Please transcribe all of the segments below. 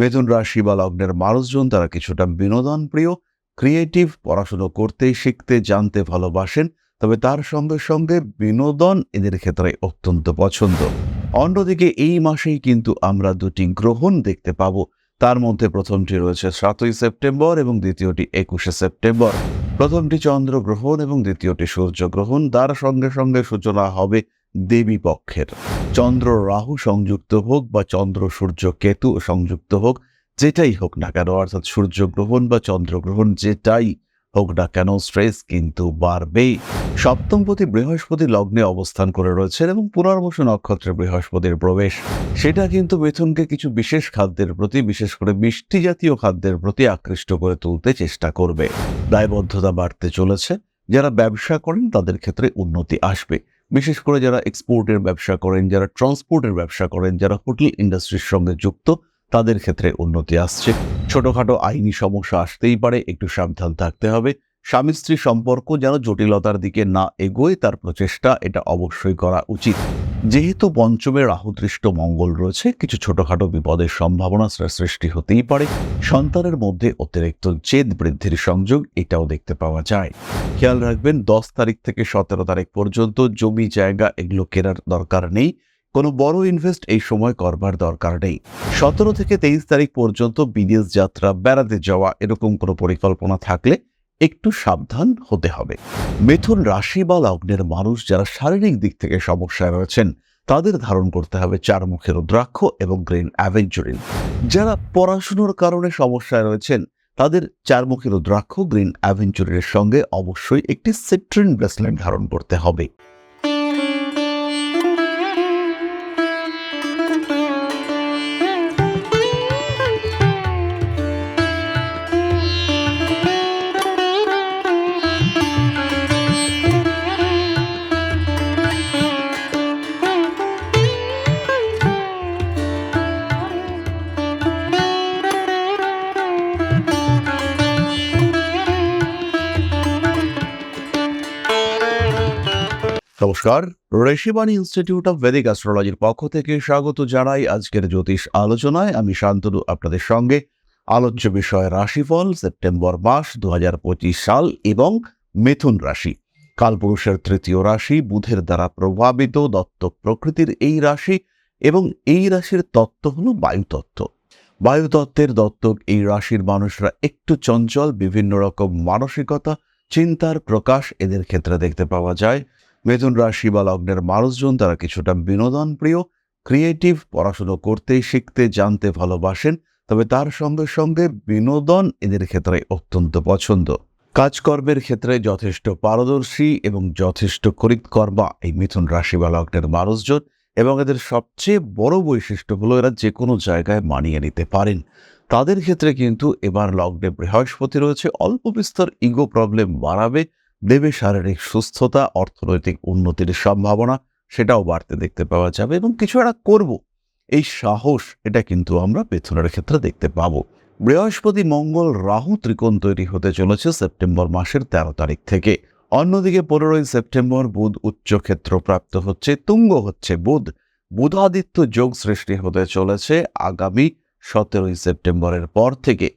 মিথুন রাশি বা লগ্নের মানুষজন তারা কিছুটা বিনোদন প্রিয় ক্রিয়েটিভ পড়াশুনো করতে শিখতে, জানতে ভালোবাসেন। তবে তার সঙ্গে সঙ্গে বিনোদন এদের ক্ষেত্রে অত্যন্ত পছন্দ। অন্যদিকে এই মাসেই কিন্তু আমরা দুটি গ্রহণ দেখতে পাব। তার মধ্যে প্রথমটি রয়েছে সাতই সেপ্টেম্বর এবং দ্বিতীয়টি একুশে সেপ্টেম্বর। প্রথমটি চন্দ্র গ্রহণ এবং দ্বিতীয়টি সূর্য গ্রহণ। তার সঙ্গে সঙ্গে সূচনা হবে দেবী পক্ষের। চন্দ্র রাহু সংযুক্ত হোক বা চন্দ্র সূর্য কেতু সংযুক্ত হোক, যেটাই হোক না কেন, অর্থাৎ সূর্যগ্রহণ বা চন্দ্রগ্রহণ যেটাই হোক না কেন স্ট্রেস কিন্তু বাড়বেই সপ্তমপতি বৃহস্পতি লগ্নে অবস্থান করে রয়েছেন এবং পুনর্বসু নক্ষত্রে বৃহস্পতির প্রবেশ। সেটা কিন্তু মিথুনকে কিছু বিশেষ খাদ্যের প্রতি, বিশেষ করে মিষ্টি জাতীয় খাদ্যের প্রতি আকৃষ্ট করে তুলতে চেষ্টা করবে। দায়বদ্ধতা বাড়তে চলেছে। যারা ব্যবসা করেন তাদের ক্ষেত্রে উন্নতি আসবে। বিশেষ করে যারা এক্সপোর্টের ব্যবসা করেন, যারা ট্রান্সপোর্টের ব্যবসা করেন, যারা হোটেল ইন্ডাস্ট্রির সঙ্গে যুক্ত, তাদের ক্ষেত্রে উন্নতি আসছে। ছোটোখাটো আইনি সমস্যা আসতেই পারে, একটু সাবধান থাকতে হবে। স্বামী স্ত্রী সম্পর্ক যেন জটিলতার দিকে না এগোয়, তার প্রচেষ্টা এটা অবশ্যই করা উচিত। যেহেতু পঞ্চমে রাহুদৃষ্ট মঙ্গল রয়েছে, কিছু ছোটখাটো বিপদের সম্ভাবনা সৃষ্টি হতেই পারে। সন্তানের মধ্যে অতিরিক্ত জেদ বৃদ্ধির সংযোগ এটাও দেখতে পাওয়া যায়। খেয়াল রাখবেন, দশ তারিখ থেকে সতেরো তারিখ পর্যন্ত জমি, জায়গা এগুলো কেনার দরকার নেই। কোনো বড় ইনভেস্ট এই সময় করবার দরকার নেই। সতেরো থেকে তেইশ তারিখ পর্যন্ত বিদেশ যাত্রা, বেড়াতে যাওয়া এরকম কোনো পরিকল্পনা থাকলে একটু সাবধান হতে হবে। মিথুন রাশি বা লগ্নের মানুষ যারা শারীরিক দিক থেকে সমস্যায় রয়েছেন, তাদের ধারণ করতে হবে চার মুখের রুদ্রাক্ষ এবং গ্রিন অ্যাভেঞ্চুরিন যারা পড়াশুনোর কারণে সমস্যায় রয়েছেন, তাদের চার মুখের রুদ্রাক্ষ, গ্রিন অ্যাভেঞ্চুরিনের সঙ্গে অবশ্যই একটি সিট্রিন ব্রেসলেট ধারণ করতে হবে। নমস্কার, ঋষিবাণী ইনস্টিটিউট অফ ভেদিক অ্যাস্ট্রোলজির পক্ষ থেকে স্বাগত জানাই আজকের জ্যোতিষ আলোচনায়। আমি শান্তনু, আপনাদের সঙ্গে। আলোচ্য বিষয় রাশিফল, সেপ্টেম্বর মাস দু হাজার পঁচিশ সাল এবং মিথুন রাশি। কালপুরুষের তৃতীয় রাশি, বুধের দ্বারা প্রভাবিত দত্ত প্রকৃতির এই রাশি এবং এই রাশির তত্ত্ব হল বায়ুতত্ত্ব। বায়ুতত্ত্বের দত্তক এই রাশির মানুষরা একটু চঞ্চল, বিভিন্ন রকম মানসিকতা, চিন্তার প্রকাশ এদের ক্ষেত্রে দেখতে পাওয়া যায়। মিথুন রাশি বা লগ্নের মানুষজন তারা কিছুটা বিনোদন প্রিয় ক্রিয়েটিভ পড়াশুনো করতে শিখতে, জানতে, ভালোবাসেন। তবে তার সঙ্গে সঙ্গে বিনোদন এদের ক্ষেত্রে অত্যন্ত পছন্দ। কাজকর্মের ক্ষেত্রে যথেষ্ট পারদর্শী এবং যথেষ্ট করিতকর্মা এই মিথুন রাশি বা লগ্নের মানুষজন এবং এদের সবচেয়ে বড় বৈশিষ্ট্য হলো এরা যে কোনো জায়গায় মানিয়ে নিতে পারেন। তাদের ক্ষেত্রে কিন্তু এবার লগ্নে বৃহস্পতি রয়েছে, অল্প বিস্তর ইগো প্রবলেম বাড়াবে। দেবে শারীরিক সুস্থতা, অর্থনৈতিক উন্নতির সম্ভাবনা, সেটাও বাড়তে দেখতে পাওয়া যাবে এবং কিছু একটা করব। এই সাহস, এটা কিন্তু আমরা পেছনের ক্ষেত্রে দেখতে পাবো। বৃহস্পতি, মঙ্গল, রাহু ত্রিকোণ তৈরি হতে চলেছে সেপ্টেম্বর মাসের তেরো তারিখ থেকে। অন্যদিকে পনেরোই সেপ্টেম্বর বুধ উচ্চক্ষেত্র প্রাপ্ত হচ্ছে, তুঙ্গ হচ্ছে বুধ। বুধাদিত্য যোগ সৃষ্টি হতে চলেছে আগামী সতেরোই সেপ্টেম্বরের পর থেকে।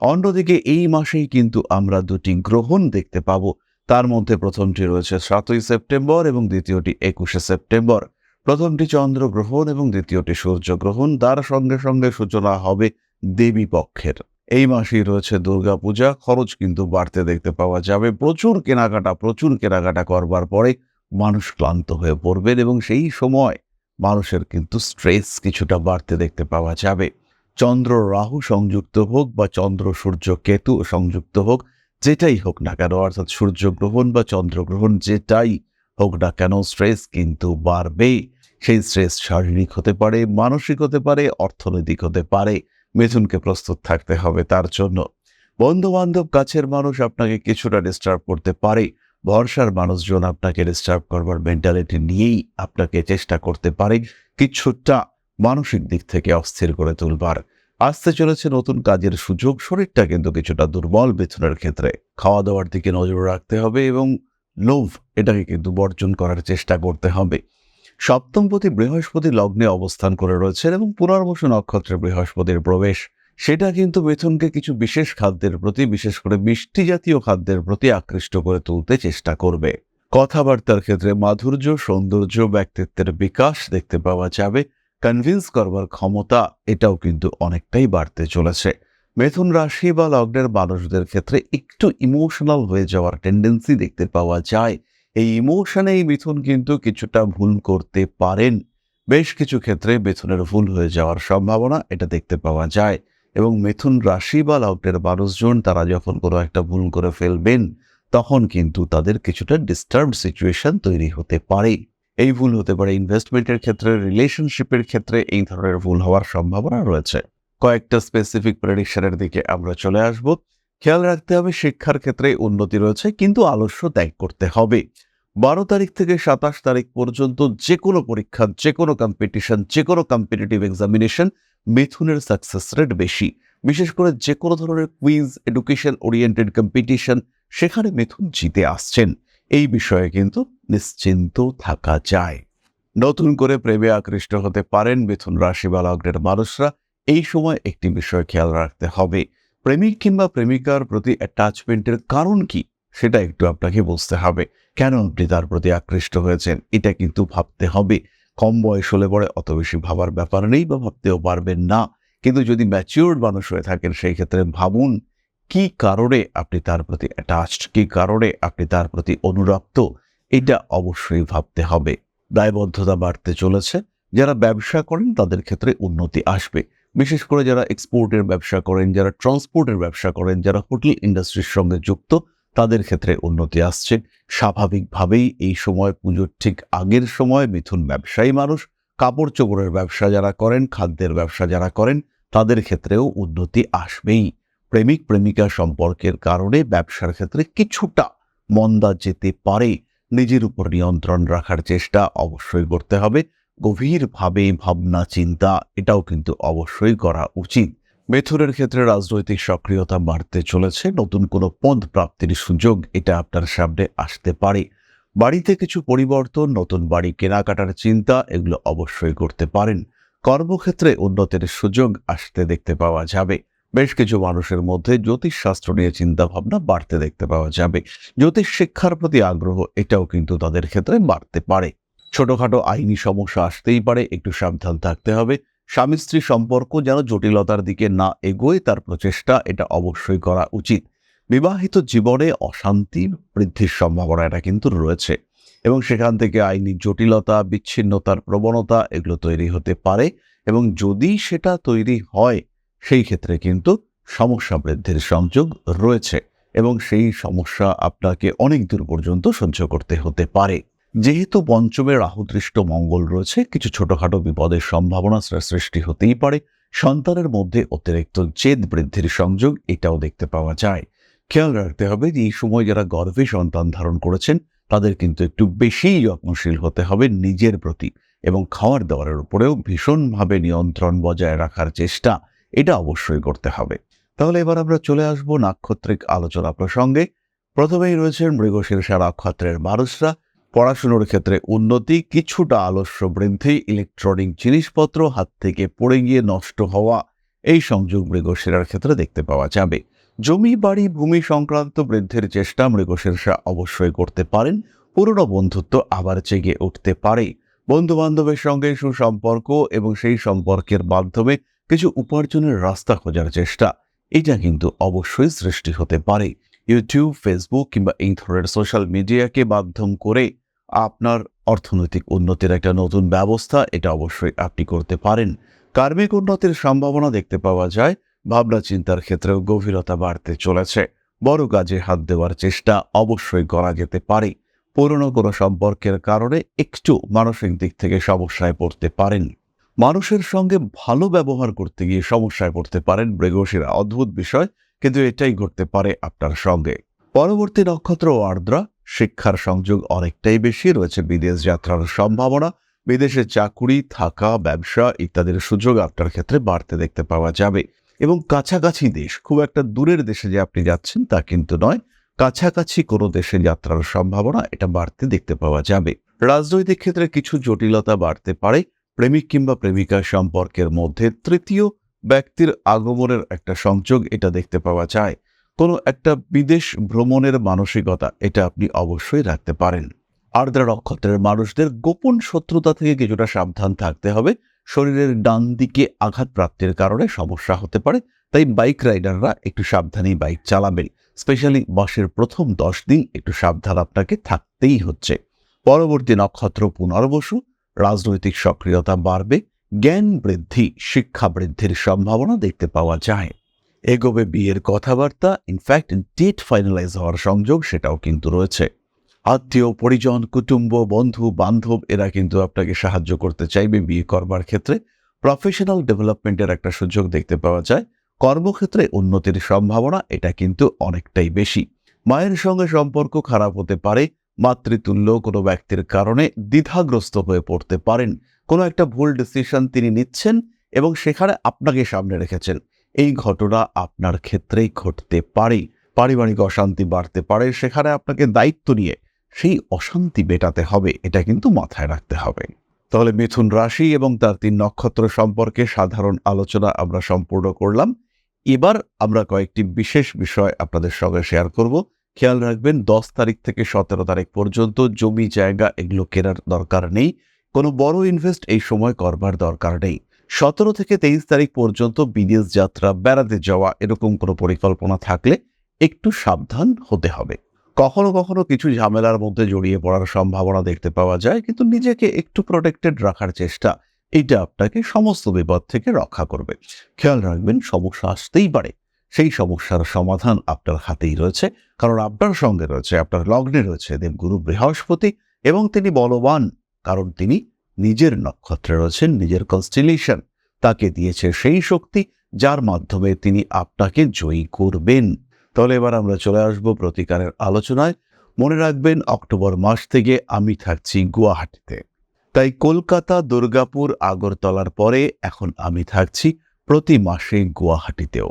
অন্যদিকে এই মাসেই কিন্তু আমরা দুটি গ্রহণ দেখতে পাবো। তার মধ্যে প্রথমটি রয়েছে সাতই সেপ্টেম্বর এবং দ্বিতীয়টি একুশে সেপ্টেম্বর। প্রথমটি চন্দ্র গ্রহণ এবং দ্বিতীয়টি সূর্য গ্রহণ তার সঙ্গে সঙ্গে সূচনা হবে দেবী পক্ষের। এই মাসেই রয়েছে দুর্গাপূজা। খরচ কিন্তু বাড়তে দেখতে পাওয়া যাবে। প্রচুর কেনাকাটা প্রচুর কেনাকাটা করবার পরে মানুষ ক্লান্ত হয়ে পড়বেন এবং সেই সময় মানুষের কিন্তু স্ট্রেস কিছুটা বাড়তে দেখতে পাওয়া যাবে। চন্দ্র রাহু সংযুক্ত হোক বা চন্দ্র সূর্য কেতু সংযুক্ত হোক যেটাই হোক না কেন, অর্থাৎ সূর্যগ্রহণ বা চন্দ্রগ্রহণ যেটাই হোক না কেন, স্ট্রেস কিন্তু বাড়বেই সেই স্ট্রেস শারীরিক হতে পারে, মানসিক হতে পারে, অর্থনৈতিক হতে পারে। মিথুনকে প্রস্তুত থাকতে হবে তার জন্য। বন্ধু বান্ধব কাছের মানুষ আপনাকে কিছুটা ডিস্টার্ব করতে পারে। ভরসার মানুষজন আপনাকে ডিস্টার্ব করবার মেন্টালিটি নিয়েই আপনাকে চেষ্টা করতে পারে। কিছুটা মানসিক দিক থেকে অস্থির করে তুলবার। আসতে চলেছে নতুন কাজের সুযোগ, শরীরটা কিন্তু কিছুটা দুর্বল বেতনের ক্ষেত্রে। খাওয়া দাওয়ার দিকে নজর রাখতে হবে এবং লোভ, এটাকে কিন্তু বর্জন করার চেষ্টা করতে হবে। সপ্তমপতি বৃহস্পতি লগ্নে অবস্থান করে রয়েছেন এবং পুনর্বসু নক্ষত্রে বৃহস্পতির প্রবেশ। সেটা কিন্তু মিথুনকে কিছু বিশেষ খাদ্যের প্রতি, বিশেষ করে মিষ্টি জাতীয় খাদ্যের প্রতি আকৃষ্ট করে তুলতে চেষ্টা করবে। কথাবার্তার ক্ষেত্রে মাধুর্য, সৌন্দর্য, ব্যক্তিত্বের বিকাশ দেখতে পাওয়া যাবে। কনভিন্স করবার ক্ষমতা এটাও কিন্তু অনেকটাই বাড়তে চলেছে। মিথুন রাশি বা লগ্নের মানুষদের ক্ষেত্রে একটু ইমোশনাল হয়ে যাওয়ার টেন্ডেন্সি দেখতে পাওয়া যায়। এই ইমোশনেই মিথুন কিন্তু কিছুটা ভুল করতে পারেন। বেশ কিছু ক্ষেত্রে মিথুনের ভুল হয়ে যাওয়ার সম্ভাবনা এটা দেখতে পাওয়া যায় এবং মিথুন রাশি বা লগ্নের মানুষজন তারা যখন কোনো একটা ভুল করে ফেলবেন, তখন কিন্তু তাদের কিছুটা ডিস্টার্ব সিচুয়েশন তৈরি হতে পারে। এই ভুল হতে পারে। ইনভেস্টমেন্টের ক্ষেত্রে রিলেশনশিপের ক্ষেত্রে এই ধরনের ভুল হওয়ার সম্ভাবনা রয়েছে। কয়েকটা স্পেসিফিক প্রেডিকশনের দিকে আমরা চলে আসব। খেয়াল রাখতে হবে, শিক্ষার ক্ষেত্রে উন্নতি রয়েছে, কিন্তু আলস্য ত্যাগ করতে হবে। বারো তারিখ থেকে সাতাশ তারিখ পর্যন্ত যে কোনো পরীক্ষা যে কোনো কম্পিটিশন যে কোনো কম্পিটিটিভ এক্সামিনেশন মিথুনের সাকসেস রেট বেশি। বিশেষ করে যে কোনো ধরনের কুইজ এডুকেশন ওরিয়েন্টেড কম্পিটিশন সেখানে মিথুন জিতে আসছেন। এই বিষয়ে কিন্তু নিশ্চিন্ত থাকা যায়। নতুন করে প্রেমে আকৃষ্ট হতে পারেন মিথুন রাশি বা লগ্নের মানুষরা। এই সময় একটি বিষয় খেয়াল রাখতে হবে। প্রেমিক কিংবা প্রেমিকার প্রতি অ্যাটাচমেন্টের কারণ কি? সেটা একটু আপনাকে বুঝতে হবে। কেন আপনি তার প্রতি আকৃষ্ট হয়েছেন? এটা কিন্তু ভাবতে হবে। কম বয়স হলে পরে অত বেশি ভাবার ব্যাপার নেই বা ভাবতেও পারবেন না। কিন্তু যদি ম্যাচিওর্ড মানুষ হয়ে থাকেন, সেই ক্ষেত্রে ভাবুন কি কারণে আপনি তার প্রতি অ্যাটাচড কি কারণে আপনি তার প্রতি অনুরক্ত? এটা অবশ্যই ভাবতে হবে। দায়বদ্ধতা বাড়তে চলেছে। যারা ব্যবসা করেন, তাদের ক্ষেত্রে উন্নতি আসবে। বিশেষ করে যারা এক্সপোর্টের ব্যবসা করেন, যারা ট্রান্সপোর্টের ব্যবসা করেন, যারা হোটেল ইন্ডাস্ট্রির সঙ্গে যুক্ত, তাদের ক্ষেত্রে উন্নতি আসছে। স্বাভাবিকভাবেই এই সময় পুজোর ঠিক আগের সময় মিথুন ব্যবসায়ী মানুষ, কাপড় চোপড়ের ব্যবসা যারা করেন, খাদ্যের ব্যবসা যারা করেন, তাদের ক্ষেত্রেও উন্নতি আসবেই। প্রেমিক প্রেমিকা সম্পর্কের কারণে ব্যবসার ক্ষেত্রে কিছুটা মন্দা যেতে পারে। নিজের উপর নিয়ন্ত্রণ রাখার চেষ্টা অবশ্যই করতে হবে। গভীরভাবে ভাবনা, চিন্তা, এটাও কিন্তু অবশ্যই করা উচিত। মেথুরের ক্ষেত্রে রাজনৈতিক সক্রিয়তা বাড়তে চলেছে। নতুন কোনো পদ প্রাপ্তির সুযোগ এটা আপনার সামনে আসতে পারে। বাড়িতে কিছু পরিবর্তন, নতুন বাড়ি কেনাকাটার চিন্তা, এগুলো অবশ্যই করতে পারেন। কর্মক্ষেত্রে উন্নতির সুযোগ আসতে দেখতে পাওয়া যাবে। বেশ কিছু মানুষের মধ্যে জ্যোতিষশাস্ত্র নিয়ে চিন্তা ভাবনা বাড়তে দেখতে পাওয়া যাবে। জ্যোতিষ শিক্ষার প্রতি আগ্রহ এটাও কিন্তু তাদের ক্ষেত্রে বাড়তে পারে। ছোটখাটো আইনি সমস্যা আসতেই পারে, একটু সাবধান থাকতে হবে। স্বামী স্ত্রী সম্পর্ক যেন জটিলতার দিকে না এগোয়, তার প্রচেষ্টা এটা অবশ্যই করা উচিত। বিবাহিত জীবনে অশান্তি বৃদ্ধির সম্ভাবনা এটা কিন্তু রয়েছে এবং সেখান থেকে আইনি জটিলতা, বিচ্ছিন্নতার প্রবণতা এগুলো তৈরি হতে পারে এবং যদি সেটা তৈরি হয় সেই ক্ষেত্রে কিন্তু সমস্যা বৃদ্ধির সংযোগ রয়েছে এবং সেই সমস্যা আপনাকে অনেক দূর পর্যন্ত সহ্য করতে হতে পারে। যেহেতু পঞ্চমে রাহুদৃষ্ট মঙ্গল রয়েছে, কিছু ছোটখাটো বিপদের সম্ভাবনা সৃষ্টি হতেই পারে। সন্তানের মধ্যে অতিরিক্ত জেদ বৃদ্ধির সংযোগ এটাও দেখতে পাওয়া যায়। খেয়াল রাখতে হবে যে এই সময় যারা গর্ভে সন্তান ধারণ করেছেন, তাদের কিন্তু একটু বেশিই যত্নশীল হতে হবে নিজের প্রতি এবং খাওয়ার দাওয়ারের উপরেও ভীষণভাবে নিয়ন্ত্রণ বজায় রাখার চেষ্টা। এটা অবশ্যই করতে হবে। তাহলে এবার আমরা চলে আসব নাক্ষত্রিক আলোচনা প্রসঙ্গে। প্রথমেই রয়েছে মৃগশীর্ষা নক্ষত্রের মানুষরা। পড়াশুনোর ক্ষেত্রে উন্নতি, কিছুটা আলস্য বৃদ্ধি ইলেকট্রনিক জিনিসপত্র হাত থেকে পড়ে গিয়ে নষ্ট হওয়া, এই সংযোগ মৃগশিরার ক্ষেত্রে দেখতে পাওয়া যাবে। জমি, বাড়ি, ভূমি সংক্রান্ত বৃদ্ধির চেষ্টা মৃগশীর্ষা অবশ্যই করতে পারেন। পুরনো বন্ধুত্ব আবার জেগে উঠতে পারে। বন্ধু বান্ধবের সঙ্গে সুসম্পর্ক এবং সেই সম্পর্কের মাধ্যমে কিছু উপার্জনের রাস্তা খোঁজার চেষ্টা। এটা কিন্তু অবশ্যই সৃষ্টি হতে পারে। ইউটিউব ফেসবুক কিংবা এই ধরনের সোশ্যাল মিডিয়াকে মাধ্যম করে আপনার অর্থনৈতিক উন্নতির একটা নতুন ব্যবস্থা এটা অবশ্যই আপনি করতে পারেন। কার্মিক উন্নতির সম্ভাবনা দেখতে পাওয়া যায়। ভাবনা চিন্তার ক্ষেত্রেও গভীরতা বাড়তে চলেছে। বড় কাজে হাত দেওয়ার চেষ্টা অবশ্যই করা যেতে পারে। পুরনো কোনো সম্পর্কের কারণে একটু মানসিক দিক থেকে সমস্যায় পড়তে পারেন। মানুষের সঙ্গে ভালো ব্যবহার করতে গিয়ে সমস্যায় পড়তে পারেন মৃগশিরা। অদ্ভুত বিষয়, কিন্তু এটাই ঘটতে পারে আপনার সঙ্গে। পরবর্তী নক্ষত্র আর্দ্রা, শিক্ষার সংযোগ অনেকটাই বেশি রয়েছে বিদেশ যাত্রার সম্ভাবনা। বিদেশে চাকুরি, থাকা, ব্যবসা ইত্যাদির সুযোগ আপনার ক্ষেত্রে বাড়তে দেখতে পাওয়া যাবে। এবং কাছাকাছি দেশ, খুব একটা দূরের দেশে যে আপনি যাচ্ছেন তা কিন্তু নয়। কাছাকাছি কোনো দেশে যাত্রার সম্ভাবনা এটা বাড়তে দেখতে পাওয়া যাবে। রাজনৈতিক ক্ষেত্রে কিছু জটিলতা বাড়তে পারে। প্রেমিক কিংবা প্রেমিকা সম্পর্কের মধ্যে তৃতীয় ব্যক্তির আগমনের একটা সংযোগ এটা দেখতে পাওয়া যায়। কোনো একটা বিদেশ ভ্রমণের মানসিকতা এটা আপনি অবশ্যই রাখতে পারেন। আর্দ্রা নক্ষত্রের মানুষদের গোপন শত্রুতা থেকে কিছুটা সাবধান থাকতে হবে। শরীরের ডান দিকে আঘাত প্রাপ্তির কারণে সমস্যা হতে পারে, তাই বাইক রাইডাররা একটু সাবধানেই বাইক চালাবেন। স্পেশালি মাসের প্রথম দশ দিন একটু সাবধান আপনাকে থাকতেই হচ্ছে। পরবর্তী নক্ষত্র পুনর্বসু রাজনৈতিক সক্রিয়তা বাড়বে, জ্ঞান বৃদ্ধি, শিক্ষা বৃদ্ধির সম্ভাবনা দেখতে পাওয়া যায়। এগোবে বিয়ের কথাবার্তা ইনফ্যাক্ট ডেট ফাইনালাইজ হওয়ার সংযোগ সেটাও কিন্তু রয়েছে। আত্মীয়, পরিজন, কুটুম্ব, বন্ধু, বান্ধব, এরা কিন্তু আপনাকে সাহায্য করতে চাইবে বিয়ে করবার ক্ষেত্রে। প্রফেশনাল ডেভেলপমেন্টের একটা সুযোগ দেখতে পাওয়া যায়। কর্মক্ষেত্রে উন্নতির সম্ভাবনা, এটা কিন্তু অনেকটাই বেশি। মায়ের সঙ্গে সম্পর্ক খারাপ হতে পারে মাতৃতুল্য কোনো ব্যক্তির কারণে দ্বিধাগ্রস্ত হয়ে পড়তে পারেন। কোনো একটা ভুল ডিসিশন তিনি নিচ্ছেন এবং সেখানে আপনাকে সামনে রেখেছেন। এই ঘটনা আপনার ক্ষেত্রেই ঘটতে পারে। পারিবারিক অশান্তি বাড়তে পারে, সেখানে আপনাকে দায়িত্ব নিয়ে সেই অশান্তি মেটাতে হবে, এটা কিন্তু মাথায় রাখতে হবে। তাহলে মিথুন রাশি এবং তার তিন নক্ষত্র সম্পর্কে সাধারণ আলোচনা আমরা সম্পূর্ণ করলাম। এবার আমরা কয়েকটি বিশেষ বিষয় আপনাদের সঙ্গে শেয়ার করব। খেয়াল রাখবেন, দশ তারিখ থেকে সতেরো তারিখ পর্যন্ত জমি, জায়গা এগুলো কেনার দরকার নেই। কোনো বড় ইনভেস্ট এই সময় করবার দরকার নেই। সতেরো থেকে তেইশ তারিখ পর্যন্ত বিদেশ যাত্রা, বেড়াতে যাওয়া এরকম কোনো পরিকল্পনা থাকলে একটু সাবধান হতে হবে। কখনো কখনো কিছু ঝামেলার মধ্যে জড়িয়ে পড়ার সম্ভাবনা দেখতে পাওয়া যায়, কিন্তু নিজেকে একটু প্রোটেক্টেড রাখার চেষ্টা এটা আপনাকে সমস্ত বিপদ থেকে রক্ষা করবে। খেয়াল রাখবেন, সমস্যা আসতেই পারে। সেই সমস্যার সমাধান আপনার হাতেই রয়েছে। কারণ আপনার সঙ্গে রয়েছে, আপনার লগ্নে রয়েছে দেবগুরু বৃহস্পতি এবং তিনি বলবান। কারণ তিনি নিজের নক্ষত্রে রয়েছেন, নিজের কনস্টিলেশন তাকে দিয়েছে সেই শক্তি যার মাধ্যমে তিনি আপনাকে জয়ী করবেন। তাহলে এবার আমরা চলে আসব প্রতিকারের আলোচনায়। মনে রাখবেন, অক্টোবর মাস থেকে আমি থাকছি গুয়াহাটিতে। তাই কলকাতা, দুর্গাপুর, আগরতলার পরে এখন আমি থাকছি প্রতি মাসে গুয়াহাটিতেও।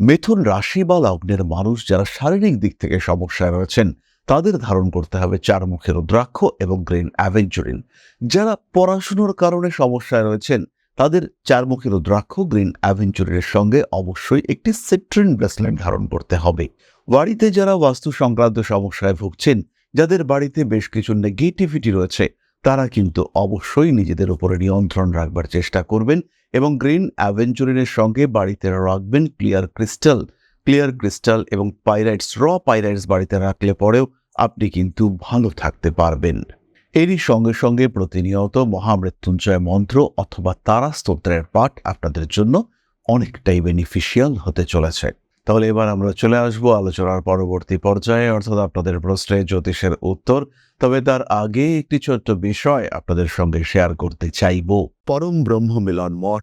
মিথুন রাশি বা লগ্নের মানুষ যারা শারীরিক দিক থেকে সমস্যায় রয়েছেন, তাদের ধারণ করতে হবে চার মুখের রুদ্রাক্ষ এবং গ্রিন অ্যাভেঞ্চুরিন যারা পড়াশুনোর কারণে সমস্যায় রয়েছেন, তাদের চারমুখী রুদ্রাক্ষ, গ্রিন অ্যাভেঞ্চুরিনের সঙ্গে অবশ্যই একটি সিট্রিন ব্রেসলেট ধারণ করতে হবে। বাড়িতে যারা বাস্তু সংক্রান্ত সমস্যায় ভুগছেন, যাদের বাড়িতে বেশ কিছু নেগেটিভিটি রয়েছে, তারা কিন্তু অবশ্যই নিজেদের উপরে নিয়ন্ত্রণ রাখবার চেষ্টা করবেন এবং গ্রিন অ্যাভেঞ্চুরিনের সঙ্গে বাড়িতে রাখবেন ক্লিয়ার ক্রিস্টাল। ক্লিয়ার ক্রিস্টাল এবং পাইরাইটস, র পাইরাইটস বাড়িতে রাখলে পরেও আপনি কিন্তু ভালো থাকতে পারবেন। এরই সঙ্গে সঙ্গে প্রতিনিয়ত মহামৃত্যুঞ্জয় মন্ত্র অথবা তারা স্তোত্রের পাঠ আপনাদের জন্য অনেকটাই বেনিফিশিয়াল হতে চলেছে। তাহলে এবার আমরা চলে আসব আলোচনার পরবর্তী পর্যায়ে। অর্থাৎ আপনাদের প্রশ্নে জ্যোতিষের উত্তর তবে তার আগে একটি ছোট্ট বিষয় আপনাদের সঙ্গে শেয়ার করতে চাইব। পরম ব্রহ্ম মিলন মঠ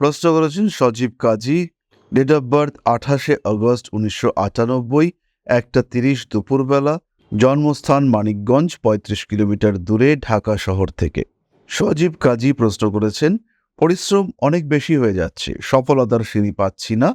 প্রশ্ন করেছেন Sajib Kazi date of birth আঠাশে আগস্ট উনিশশো আটানব্বই, একটা তিরিশ দুপুরবেলা, জন্মস্থান মানিকগঞ্জ, পঁয়ত্রিশ কিলোমিটার দূরে ঢাকা শহর থেকে। সজীব কাজী প্রশ্ন করেছেন, পরিশ্রম অনেক বেশি হয়ে যাচ্ছে, সফলতার সিঁড়ি পাচ্ছি না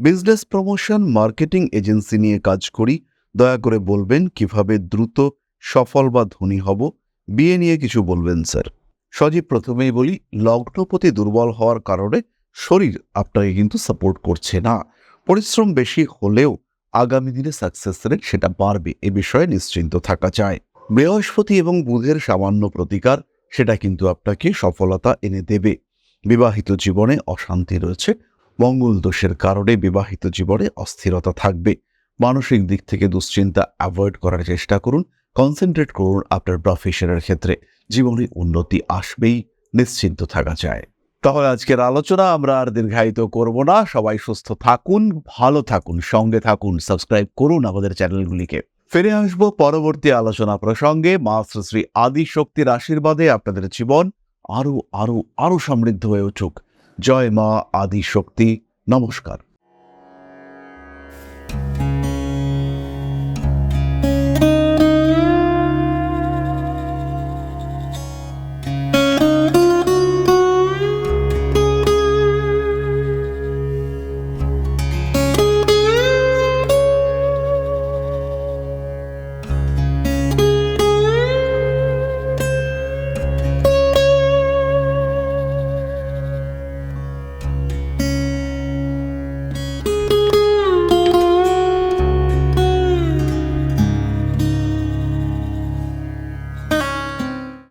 বিজনেস প্রমোশন মার্কেটিং এজেন্সি নিয়ে কাজ করি, দয়া করে বলবেন কীভাবে দ্রুত সফল বা ধনী হব, বিয়ে নিয়ে কিছু বলবেন, স্যার। সজীব প্রথমেই বলি লগ্নপতি দুর্বল হওয়ার কারণে শরীর আপনাকে কিন্তু সাপোর্ট করছে না। পরিশ্রম বেশি হলেও আগামী দিনে সাকসেস রেট সেটা বাড়বে, এ বিষয়ে নিশ্চিন্ত থাকা যায়। বৃহস্পতি এবং বুধের সামান্য প্রতিকার, সেটা কিন্তু আপনাকে সফলতা এনে দেবে। বিবাহিত জীবনে অশান্তি রয়েছে, মঙ্গল দোষের কারণে বিবাহিত জীবনে অস্থিরতা থাকবে। মানসিক দিক থেকে দুশ্চিন্তা অ্যাভয়েড করার চেষ্টা করুন কনসেন্ট্রেট করুন আপনার প্রফেশনের ক্ষেত্রে। জীবনে উন্নতি আসবেই, নিশ্চিন্ত থাকা যায়। তাহলে আজকের আলোচনা আমরা আর দীর্ঘায়িত করব না। সবাই সুস্থ থাকুন, ভালো থাকুন, সঙ্গে থাকুন সাবস্ক্রাইব করুন আমাদের চ্যানেলগুলিকে। ফিরে আসব পরবর্তী আলোচনা প্রসঙ্গে। মা শ্রী আদি শক্তির আশীর্বাদে আপনাদের জীবন আরও আরও আরও সমৃদ্ধ হয়ে উঠুক। জয় মা আদি শক্তি। নমস্কার।